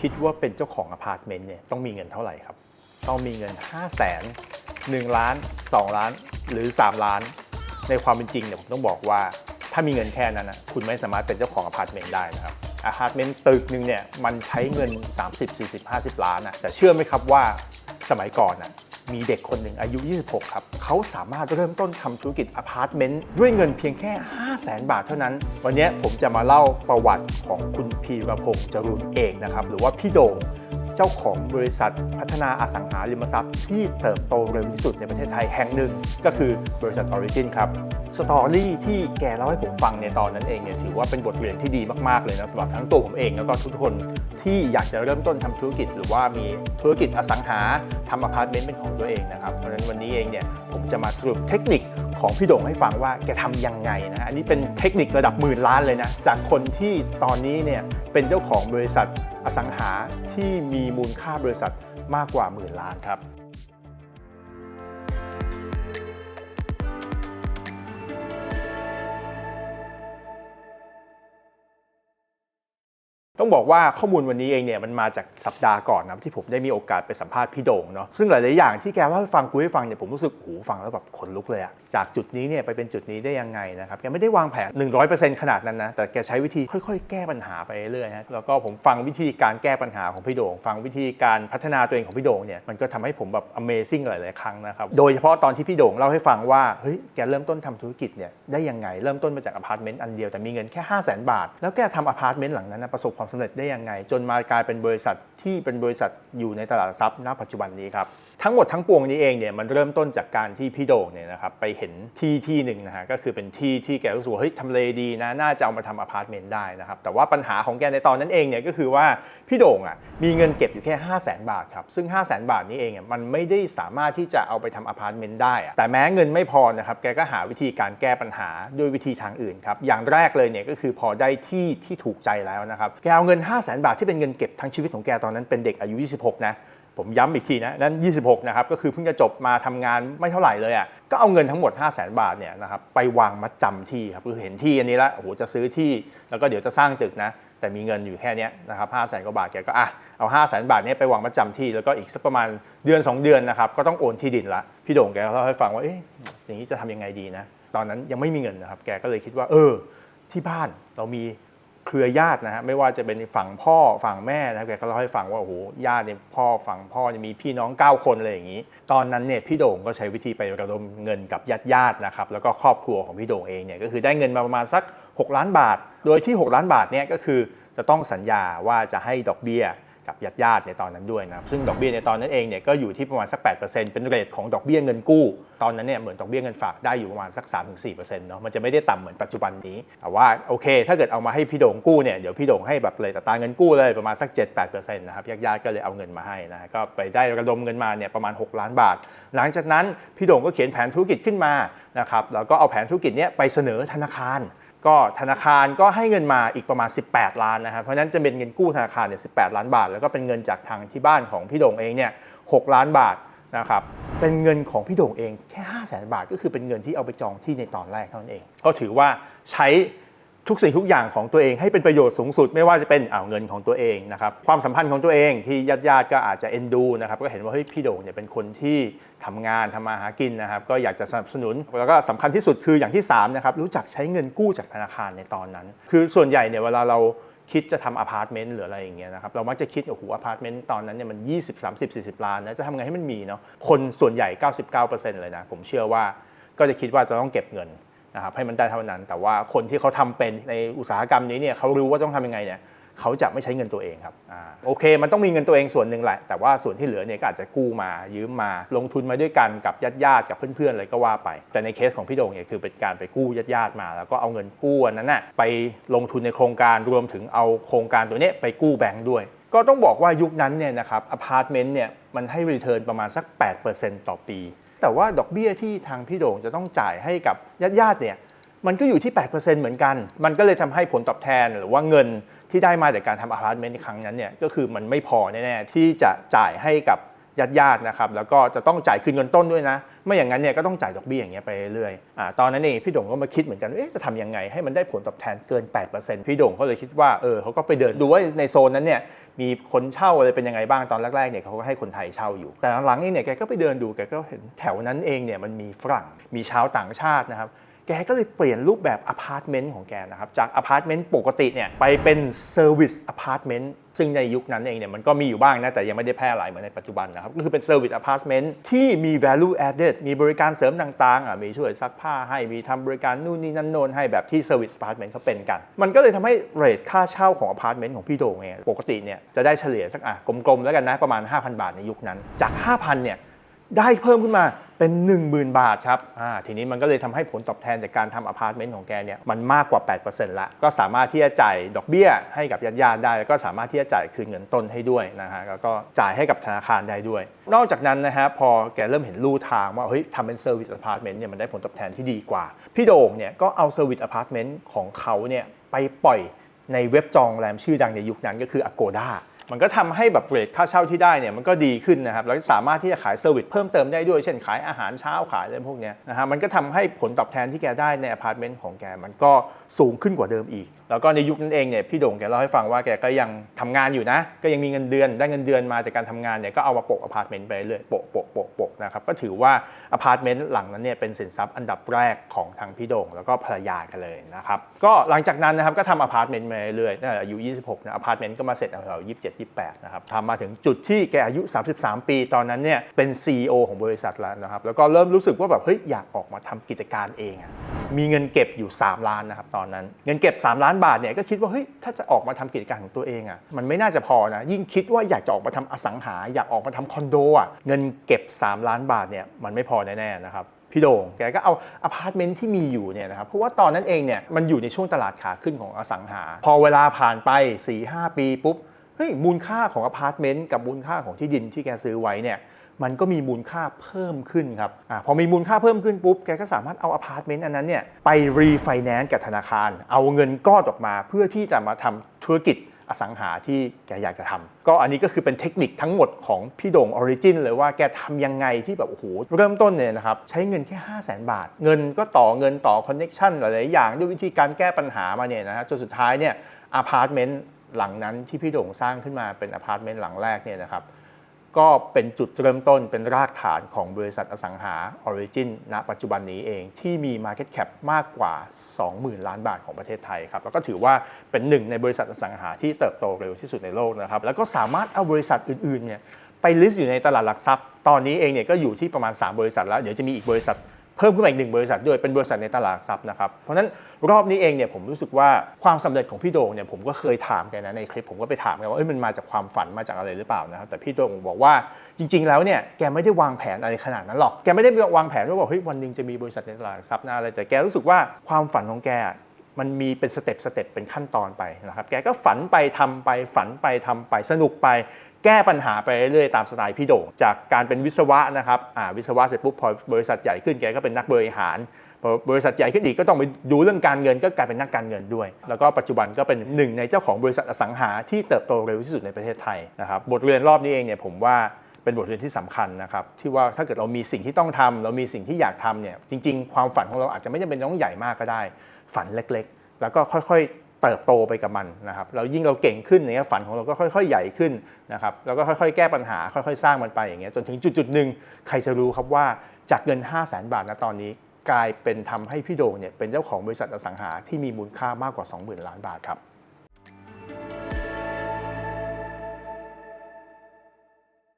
คิดว่าเป็นเจ้าของอพาร์ตเมนต์เนี่ยต้องมีเงินเท่าไหร่ครับ ต้องมีเงิน 5 0 0แสน1ล้าน 2 ล้านหรือ 3 ล้าน ในความเป็นจริงเนี่ยผมต้องบอกว่า ถ้ามีเงินแค่นั้นนะคุณไม่สามารถเป็นเจ้าของอพาร์ตเมนต์ได้นะครับอพาร์ตเมนต์ตึกหนึ่งเนี่ยมันใช้เงิน 30 40 50 ล้านนะแต่เชื่อไหมครับว่าสมัยก่อนนะ มีเด็กคนหนึ่งอายุ 26 ครับ เขาสามารถเริ่มต้นทำธุรกิจอพาร์ตเมนต์ด้วยเงินเพียงแค่ 5 0 0แสนบาทเท่านั้น วันนี้ผมจะมาเล่าประวัติของคุณพีรพงษ์จรูนเอกนะครับ หรือว่าพี่โดง เจ้าของบริษัทพัฒนาอสังหาริมทรัพย์ที่เติบโตเร็วที่สุดในประเทศไทยแห่งหนึ่ง ก็คือบริษัท Origin ครับสตอรี่ที่แกเล่าให้ผมฟังในตอนนั้นเองเนี่ยถือว่าเป็นบทเรียนที่ดีมากๆเลยนะสำหรับทั้งตัวผมเองแล้วก็ทุกคนที่อยากจะเริ่มต้นทำธุรกิจ หรือว่ามีธุรกิจอสังหาทำอพาร์ตเมนต์เป็นของตัวเองนะครับเพราะฉะนั้นวันนี้เองเนี่ยผมจะมาสรุปเทคนิค ของพี่โด่งให้ฟังว่าแกทำยังไงนะฮะอันนี้เป็นเทคนิคระดับหมื่นล้านเลยนะ จากคนที่ตอนนี้เนี่ยเป็นเจ้าของบริษัทอสังหาที่มีมูลค่าบริษัทมากกว่าหมื่นล้านครับ ต้องบอกว่าข้อมูลวันนี้เองเนี่ยมันมาจากสัปดาห์ก่อนนะที่ผมได้มีโอกาสไปสัมภาษณ์พี่โด่งเนาะซึ่งหลาย ๆ อย่างที่แกเล่าให้ฟังคุยให้ฟังเนี่ยผมรู้สึกโอ้ฟังแล้วแบบขนลุกเลยอะจากจุดนี้เนี่ยไปเป็นจุดนี้ได้ยังไงนะครับแกไม่ได้วางแผน 100%ขนาดนั้นนะแต่แกใช้วิธีค่อย ๆ แก้ปัญหาไปเรื่อยๆฮะแล้วก็ผมฟังวิธีการแก้ปัญหาของพี่โด่ง ฟังวิธีการพัฒนาตัวเองของพี่โด่งเนี่ยมันก็ทำให้ผมแบบ Amazing หลาย ๆ ครั้งนะครับโดยเฉพาะตอนที่พี่โด่งเล่าให้ฟังว่าเฮ้ยแกเริ่มต้นทำธุรกิจเนี่ยได้ยังไงเริ่มต้นมาจากอพาร์ตเมนต์อันเดียวแต่มีเงินแค่ 5 0 0 0 0 0บาท แล้วแกทำอพาร์ตเมนต์หลังนั้นนะประสบความสำเร็จได้ยังไง จนมากลายเป็นบริษัทที่เป็นบริษัทอยู่ในตลาดหลักทรัพย์ณปัจจุบันนี้ครับ ทั้งหมดทั้งปวงนี้เองเนี่ยมันเริ่มต้นจากการที่พี่โด่งเนี่ยนะครับไปเห็นที่ที่หนึ่งนะฮะก็คือเป็นที่ที่แกรู้สึกว่าเฮ้ยทำเลดีนะน่าจะเอามาทำอพาร์ตเมนต์ได้นะครับแต่ว่าปัญหาของแกในตอนนั้นเองเนี่ยก็คือว่าพี่โด่งอะมีเงินเก็บอยู่แค่ 5 0 0 0 0 0 บาทครับซึ่ง 5 0 0 0 0 0 บาทนี้เองอะมันไม่ได้สามารถที่จะเอาไปทำอพาร์ตเมนต์ได้อะแต่แม้เงินไม่พอนะครับแกก็หาวิธีการแก้ปัญหาด้วยวิธีทางอื่นครับอย่างแรกเลยเนี่ยก็คือพอได้ที่ที่ถูกใจแล้วนะครับแกเอาเงิน 5 0 0 0 0 0 บาทที่เป็นเงินเก็บทั้งชีวิตของแกตอนนั้นเป็นเด็กอายุ 26 นะ ผมย้ำอีกทีนะนั่น26 นะครับ ก็คือเพิ่งจะจบมาทำงานไม่เท่าไหร่เลยอะ ก็เอาเงินทั้งหมด 5 0 0 0 0บาทเนี่ยนะครับไปวางมัดจำที่ครับ คือเห็นที่อันนี้แล้วโอ้โห จะซื้อที่ แล้วก็เดี๋ยวจะสร้างตึกนะ แต่มีเงินอยู่แค่นี้นะครับ5 0 0 0 0กว่าบาท แกก็อะ เอา5 0 0 0 0บาทนี้ไปวางมัดจำที่ แล้วก็อีกสักประมาณเดือน 2 เดือนนะครับ ก็ต้องโอนที่ดินละ พี่โด่งแกก็เล่าให้ฟังว่า เอ๊ะอย่างนี้จะทำยังไงดีนะ ตอนนั้นยังไม่มีเงินนะครับ แกก็เลยคิดว่า เออ ที่บ้านเรามี เครือญาตินะฮะไม่ว่าจะเป็นฝั่งพ่อฝั่งแม่นะแกก็เล่าให้ฟังว่าโอ้โหญาติเนี่ยพ่อฝั่งพ่อเนี่ยมีพี่น้อง 9 คนเลยอย่างนี้ ตอนนั้นเนี่ยพี่โด่งก็ใช้วิธีไประดมเงินกับญาติญาตินะครับแล้วก็ครอบครัวของพี่โด่งเองเนี่ยก็คือได้เงินมาประมาณสัก 6 ล้านบาท โดยที่ 6 ล้านบาทเนี่ยก็คือจะต้องสัญญาว่าจะให้ดอกเบี้ย กับญาติญาติในตอนนั้นด้วยนะซึ่งดอกเบี้ยในตอนนั้นเองเนี่ยก็อยู่ที่ประมาณสัก 8%เป็นเรทของดอกเบี้ยเงินกู้ ตอนนั้นเนี่ยเหมือนดอกเบี้ยเงินฝากได้อยู่ประมาณสัก 3-4%เนาะมันจะไม่ได้ต่ำเหมือนปัจจุบันนี้แต่ว่าโอเค ถ้าเกิดเอามาให้พี่โด่งกู้เนี่ยเดี๋ยวพี่โด่งให้แบบเลยแต่ตราเงินกู้เลยประมาณสัก 7-8%นะครับญาติญาติก็เลยเอาเงินมาให้นะฮะก็ไปได้ระดมเงินมาเนี่ยประมาณ 6 ล้านบาท หลังจากนั้นพี่โด่งก็เขียนแผนธุรกิจขึ้นมานะครับแล้วก็เอาแผนธุรกิจเนี้ยไปเสนอธนาคาร ก็ธนาคารก็ให้เงินมาอีกประมาณ 18 ล้านนะครับเพราะนั้นจะเป็นเงินกู้ธนาคารเนี่ยสิล้านบาท แล้วก็เป็นเงินจากทางที่บ้านของพี่โด่งเองเนี่ยหล้านบาทนะครับเป็นเงินของพี่โด่งเองแค่ 5 0 0แสนบาท ก็คือเป็นเงินที่เอาไปจองที่ในตอนแรกเท่านั้นเอง ก็ถือว่าใช้ ทุกสิ่งทุกอย่างของตัวเองให้เป็นประโยชน์สูงสุดไม่ว่าจะเป็นเอาเงินของตัวเองนะครับความสัมพันธ์ของตัวเองที่ญาติญาติก็อาจจะเอ็นดูนะครับก็เห็นว่าเฮ้ยพี่โด่งเนี่ยเป็นคนที่ทำงานทำมาหากินนะครับก็อยากจะสนับสนุน แล้วก็สำคัญที่สุดคืออย่างที่3นะครับรู้จักใช้เงินกู้จากธนาคารในตอนนั้น คือส่วนใหญ่เนี่ยเวลาเราคิดจะทำอพาร์ตเมนต์หรืออะไรอย่างเงี้ยนะครับเรามักจะคิดโอ้โหอพาร์ตเมนต์ตอนนั้นเนี่ยมัน 20 30 40 ล้านนะจะทำไงให้มันมีเนาะคนส่วนใหญ่ 99%เลยนะผมเชื่อว่าก็จะคิดว่าจะต้องเก็บเงิน นะครับให้มันได้เท่านั้น แต่ว่าคนที่เขาทำเป็นในอุตสาหกรรมนี้เนี่ยเขารู้ว่าต้องทำยังไงเนี่ยเขาจะไม่ใช้เงินตัวเองครับอโอเค มันต้องมีเงินตัวเองส่วนหนึ่งแหละ แต่ว่าส่วนที่เหลือเนี่ยก็อาจจะกู้มา ยืมมา ลงทุนมาด้วยกันกับญาติญาติกับเพื่อนๆอะไรก็ว่าไป แต่ในเคสของพี่โด่งเนี่ยคือเป็นการไปกู้ญาติญาติมา แล้วก็เอาเงินกู้อันนั้นน่ะไปลงทุนในโครงการรวมถึงเอาโครงการตัวนี้ไปกู้แบงก์ด้วย ก็ต้องบอกว่ายุคนั้นเนี่ยนะครับอพาร์ตเมนต์เนี่ยมันให้รีเทิร์นประมาณสัก 8%ต่อปี แต่ว่าดอกเบี้ยที่ทางพี่โด่งจะต้องจ่ายให้กับญาติๆเนี่ยมันก็อยู่ที่ 8%เหมือนกัน มันก็เลยทำให้ผลตอบแทนหรือว่าเงินที่ได้มาจากการทำอพาร์ตเมนต์ในครั้งนั้นเนี่ยก็คือมันไม่พอแน่ๆที่จะจ่ายให้กับ ญาติญาติๆนะครับแล้วก็จะต้องจ่ายคืนเงินต้นด้วยนะ ไม่อย่างนั้นเนี่ยก็ต้องจ่ายดอกเบี้ยอย่างเงี้ยไปเรื่อยๆอ่าตอนนั้นเองพี่โด่งก็มาคิดเหมือนกันเอ๊ะจะทำยังไงให้มันได้ผลตอบแทนเกิน 8%พี่โด่งก็เลยคิดว่าเออเขาก็ไปเดินดูว่าในโซนนั้นเนี่ยมีคนเช่าอะไรเป็นยังไงบ้างตอนแรกๆเนี่ยเขาก็ให้คนไทยเช่าอยู่ แต่หลังๆนี่เนี่ยแกก็ไปเดินดูแกก็เห็นแถวนั้นเองเนี่ยมันมีฝรั่งมีชาวต่างชาตินะครับ แกก็เลยเปลี่ยนรูปแบบอพาร์ตเมนต์ของแกนะครับ จากอพาร์ตเมนต์ปกติเนี่ยไปเป็นเซอร์วิสอพาร์ตเมนต์ซึ่งในยุคนั้นเองเนี่ยมันก็มีอยู่บ้างนะ แต่ยังไม่ได้แพร่หลายเหมือนในปัจจุบันนะครับ ก็คือเป็นเซอร์วิสอพาร์ตเมนต์ที่มี value added มีบริการเสริมต่างๆอะมีช่วยซักผ้าให้มีทำบริการนู่นนี่นั่นโน้นให้แบบที่เซอร์วิสอพาร์ตเมนต์เขาเป็นกัน มันก็เลยทำให้เรทค่าเช่าของอพาร์ตเมนต์ของพี่โดงเนี่ยปกติเนี่ยจะได้เฉลี่ยสักอะกลมๆแล้วกันนะประมาณ 5,000 บาทในยุคนั้นจาก 5,000เนี่ย ได้เพิ่มขึ้นมาเป็น 10,000 บาทครับอ่าทีนี้มันก็เลยทำให้ผลตอบแทนจากการทำอพาร์ตเมนต์ของแกเนี่ยมันมากกว่า 8%ละก็สามารถที่จะจ่ายดอกเบี้ยให้กับญาติๆได้ แล้วก็สามารถที่จะจ่ายคืนเงินต้นให้ด้วยนะฮะแล้วก็จ่ายให้กับธนาคารได้ด้วย นอกจากนั้นนะฮะพอแกเริ่มเห็นลู่ทางว่าเฮ้ยทำเป็นเซอร์วิสอพาร์ตเมนต์เนี่ยมันได้ผลตอบแทนที่ดีกว่า พี่โด่งเนี่ยก็เอาเซอร์วิสอพาร์ตเมนต์ของเขาเนี่ยไปปล่อยในเว็บจองโรงแรมชื่อดังในยุคนั้นก็คือ Agoda มันก็ทำให้แบบเรทค่าเช่าที่ได้เนี่ยมันก็ดีขึ้นนะครับแล้วสามารถที่จะขายเซอร์วิสเพิ่มเติมได้ด้วย เช่นขายอาหารเช้าขายอะไรพวกเนี้ยนะฮะมันก็ทำให้ผลตอบแทนที่แกได้ในอพาร์ตเมนต์ของแกมันก็สูงขึ้นกว่าเดิมอีก แล้วก็ในยุคนั้นเองเนี่ยพี่โด่งแกเล่าให้ฟังว่าแกก็ยังทำงานอยู่นะ ก็ยังมีเงินเดือนได้เงินเดือนมาจากการทำงานเนี่ยก็เอามาโปะอพาร์ตเมนต์ไปเรื่อยโปะโปะโปะโปะ นะครับก็ถือว่าอพาร์ตเมนต์หลังนั้นเนี่ยเป็นสินทรัพย์อันดับแรกของทางพี่โด่งแล้วก็ภรรยากันเลยนะครับก็หลังจากนั้นนะครับก็ทำอพาร์ตเมนต์มาเรื่อยๆตั้งแต่อายุ 26นะอพาร์ตเมนต์ก็มาเสร็จแถวๆ27 28นะครับทำมาถึงจุดที่แกอายุ 33 ปีตอนนั้นเนี่ยเป็น CEO ของบริษัทแล้วนะครับแล้วก็เริ่มรู้สึกว่าแบบเฮ้ยอยากออกมาทำกิจการเองอะ มีเงินเก็บอยู่ 3 ล้านนะครับตอนนั้น เงินเก็บ 3 ล้านบาทเนี่ยก็คิดว่าเฮ้ยถ้าจะออกมาทำกิจการของตัวเองอะมันไม่น่าจะพอนะยิ่งคิดว่าอยากจะออกมาทำอสังหา อยากออกมาทำคอนโดอะเงินเก็บ 3 ล้านบาทเนี่ยมันไม่พอแน่ๆนะครับพี่โด่งแกก็เอาอพาร์ตเมนต์ที่มีอยู่เนี่ยนะครับเพราะว่าตอนนั้นเองเนี่ยมันอยู่ในช่วงตลาดขาขึ้นของอสังหา พอเวลาผ่านไป 4-5 ปีปุ๊บเฮ้ยมูลค่าของอพาร์ตเมนต์กับมูลค่าของที่ดินที่แกซื้อไว้เนี่ย มันก็มีมูลค่าเพิ่มขึ้นครับอพอมีมูลค่าเพิ่มขึ้นปุ๊บ แกก็สามารถเอาอพาร์ตเมนต์อันนั้นเนี่ยไปรีไฟแนนซ์กับธนาคาร เอาเงินก้อนออกมาเพื่อที่จะมาทำธุรกิจอสังหาที่แกอยากจะทำก็อันนี้ก็คือเป็นเทคนิคทั้งหมดของพี่โด่งออริจินเลยว่าแกทำยังไงที่แบบโอ้โหเริ่มต้นเนี่ยนะครับ ใช้เงินแค่ 5 0 0แสนบาท เงินก็ต่อเงินต่อคอนเน็ชันหลายๆอย่างด้วยวิธีการแก้ปัญหามาเนี่ยนะฮะจนสุดท้ายเนี่ยอพาร์ตเมนต์หลังนั้นที่พี่โด่งสร้างขึ้นมาเป็นอพาร์ตเมนต์หลังแรกเนี่ยนะครับ ก็เป็นจุดเริ่มต้นเป็นรากฐานของบริษัทอสังหา Origin ณ ปัจจุบันนี้เองที่มี Market Cap มากกว่า 20,000 ล้านบาทของประเทศไทยครับแล้วก็ถือว่าเป็นหนึ่งในบริษัทอสังหาที่เติบโตเร็วที่สุดในโลกนะครับแล้วก็สามารถเอาบริษัทอื่นๆเนี่ยไปลิสต์อยู่ในตลาดหลักทรัพย์ ตอนนี้เองเนี่ยก็อยู่ที่ประมาณ 3 บริษัทแล้ว เดี๋ยวจะมีอีกบริษัท เพิ่มขึ้นมาอีกหนึ่งบริษัทด้วยเป็นบริษัทในตลาดหลักทรัพย์นะครับ เพราะนั้นรอบนี้เองเนี่ยผมรู้สึกว่าความสำเร็จของพี่โด่งเนี่ยผมก็เคยถามแกนะในคลิปผมก็ไปถามแกว่าเอ้ยมันมาจากความฝันมาจากอะไรหรือเปล่านะครับแต่พี่โด่งบอกว่าจริง ๆ แล้วเนี่ยแกไม่ได้วางแผนอะไรขนาดนั้นหรอกแกไม่ได้วางแผนว่าบอกเฮ้ยวันหนึงจะมีบริษัทในตลาดหลักทรัพย์นะอะไรแต่แกรู้สึกว่าความฝันของแก มันมีเป็นสเต็ปสเต็ปเป็นขั้นตอนไปนะครับแกก็ฝันไปทำไปฝันไปทำไปสนุกไป แก้ปัญหาไปเรื่อยๆตามสไตล์พี่โด่งจากการเป็นวิศวะนะครับอ่าวิศวะเสร็จปุ๊บพอบริษัทใหญ่ขึ้นแกก็เป็นนักบริหารพอบริษัทใหญ่ขึ้นอีกก็ต้องไปดูเรื่องการเงินก็กลายเป็นนักการเงินด้วย แล้วก็ปัจจุบันก็เป็นหนึ่งในเจ้าของบริษัทอสังหาที่เติบโตเร็วที่สุดในประเทศไทยนะครับบทเรียนรอบนี้เองเนี่ยผมว่าเป็นบทเรียนที่สำคัญนะครับที่ว่าถ้าเกิดเรามีสิ่งที่ต้องทำเรามีสิ่งที่อยากทำเนี่ยจริง ๆ ความฝันของเราอาจจะไม่จำเป็นต้องใหญ่มากก็ได้ ฝันเล็กๆ แล้วก็ค่อยๆ เติบโตไปกับมันนะครับแล้วยิ่งเราเก่งขึ้นอย่างเงี้ยฝันของเราก็ค่อย ๆ ใหญ่ขึ้นนะครับแล้วก็ค่อยๆ แก้ปัญหาค่อยๆ สร้างมันไปอย่างเงี้ยจนถึงจุดๆหนึ่งใครจะรู้ครับว่าจากเงิน 5 0 0 0 0 0บาทนะตอนนี้ กลายเป็นทำให้พี่โดงเนี่ยเป็นเจ้าของบริษัทอสังหาที่มีมูลค่ามากกว่า 20,000 ล้านบาทครับ